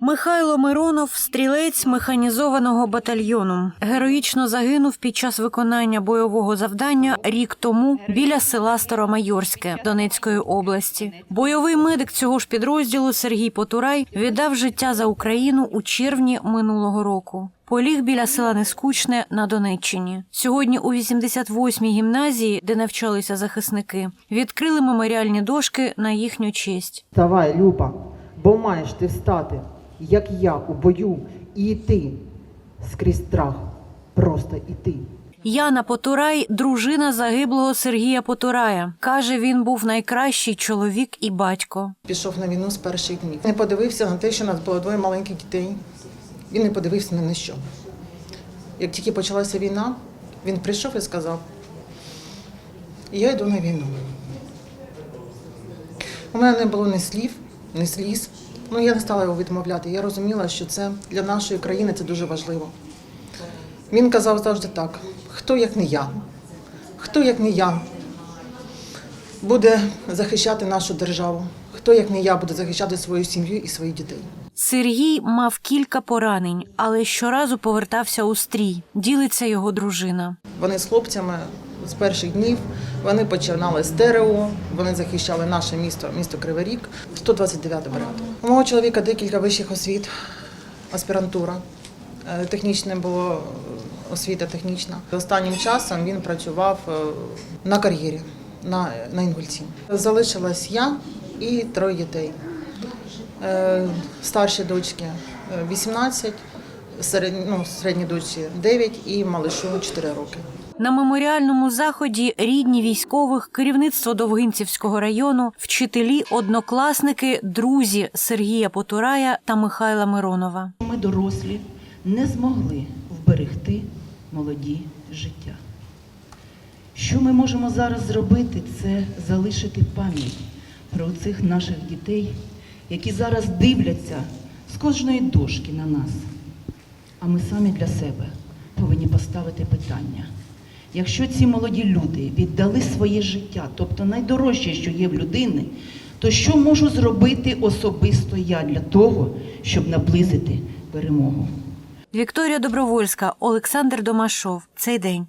Михайло Миронов, стрілець механізованого батальйону, героїчно загинув під час виконання бойового завдання рік тому біля села Старомайорське Донецької області. Бойовий медик цього ж підрозділу Сергій Потурай віддав життя за Україну у червні минулого року. Поліг біля села Нескучне на Донеччині. Сьогодні у 88-й гімназії, де навчалися захисники, відкрили меморіальні дошки на їхню честь. Вставай, Люба, бо маєш ти встати, як я у бою, і йти скрізь страх, просто йти. Яна Потурай, дружина загиблого Сергія Потурая, каже, він був найкращий чоловік і батько. Пішов на війну з перших днів. Не подивився на те, що у нас було двоє маленьких дітей. Він не подивився ні на що. Як тільки почалася війна, він прийшов і сказав: Я йду на війну. У мене не було ні слів, ні сліз. Ну, я не стала його відмовляти. Я розуміла, що це для нашої країни це дуже важливо. Він казав завжди так: хто як не я, хто як не я буде захищати нашу державу, хто як не я буде захищати свою сім'ю і своїх дітей. Сергій мав кілька поранень, але щоразу повертався у стрій. Ділиться його дружина. Вони з хлопцями з перших днів вони починали з ТРО, вони захищали наше місто, місто Кривий Ріг, 129 бригада. У мого чоловіка декілька вищих освіт, аспірантура. Е, Технічне було е, освіта технічна. Останнім часом він працював е, на кар'єрі на, на Інгульці. Залишилась я і троє дітей. Старші дочки е, 18, середні, ну, середній дочці 9 і малишу 4 роки. На меморіальному заході рідні військових, керівництво Довгинцівського району, вчителі, однокласники, друзі Сергія Потурая та Михайла Миронова. Ми дорослі не змогли вберегти молоді життя. Що ми можемо зараз зробити, це залишити пам'ять про цих наших дітей, які зараз дивляться з кожної дошки на нас. А ми самі для себе повинні поставити питання. Якщо ці молоді люди віддали своє життя, тобто найдорожче, що є в людини, то що можу зробити особисто я для того, щоб наблизити перемогу? Вікторія Добровольська, Олександр Домашов. Цей день.